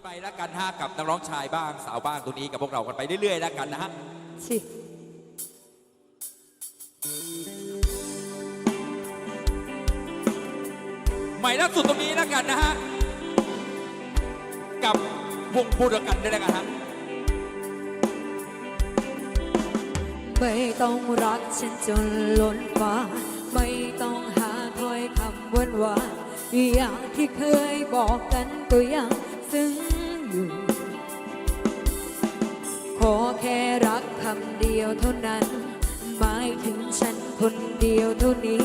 กันไปแล้วกันฮะกับนักร้องชายบ้างสาวบ้างตัวนี้กับพวกเรากันไปเรื่อยๆแล้วกันนะฮะชิใหม่ล่าสุดตรงนี้แล้วกันนะฮะ กับวงบูรกันด้วยแล้วกันฮะ ไม่ต้องรักฉันจนล้นฟ้า ไม่ต้องหาถ้อยคำหวานหวานๆอย่างที่เคยบอกกันก็ยัง ซึ้งอยู่ ขอแค่รักคำเดียวเท่านั้น หมายถึงฉันคนเดียวเท่านี้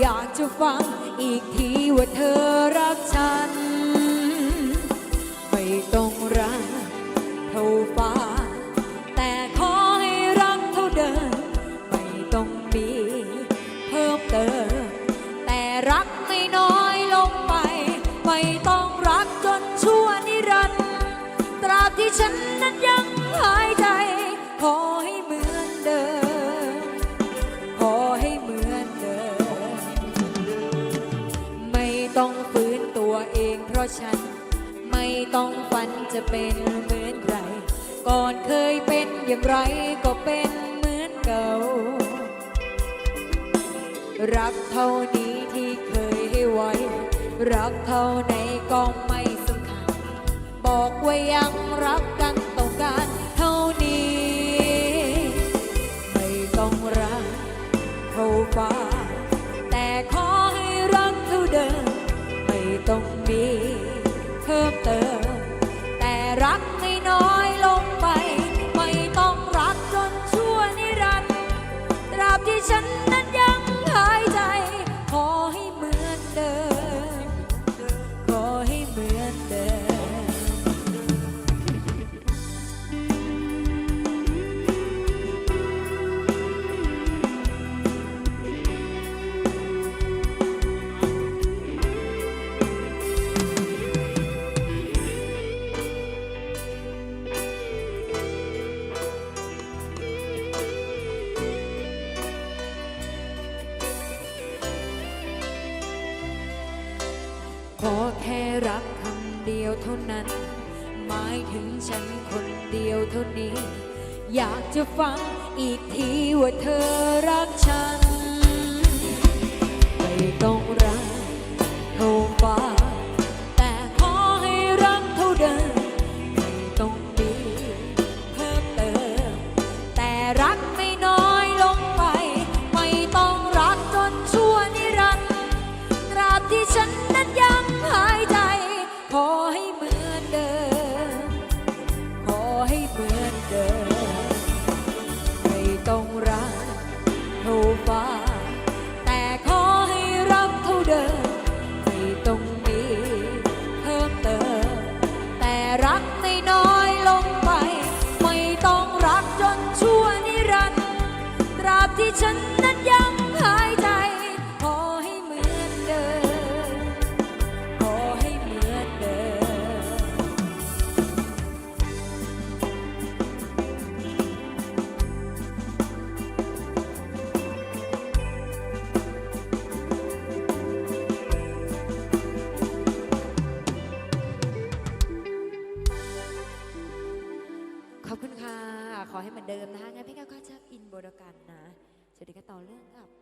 อยากจะฟังอีกทีว่าเธอ ฟื้นตัวเองเพราะฉัน ไม่ต้องฝันจะเป็นเหมือนใคร ก่อนเคยเป็นอย่างไรก็เป็นเหมือนเก่า รักเท่านี้ที่เคยให้ไว้ รักเท่าไหนก็ไม่สำคัญ บอกว่ายังรัก ขอแค่รักคำเดียวเท่านั้น หมายถึงฉันคนเดียวเท่านี้ อยากจะฟังอีกทีว่าเธอรักฉัน ฉันนั้นยังหายใจ ขอให้เหมือนเดิม ขอให้เหมือนเดิม ขอบคุณค่ะ ขอให้เหมือนเดิมนะคะงั้นพี่ก้าวก็จะอินโบรกันนะ สวัสดี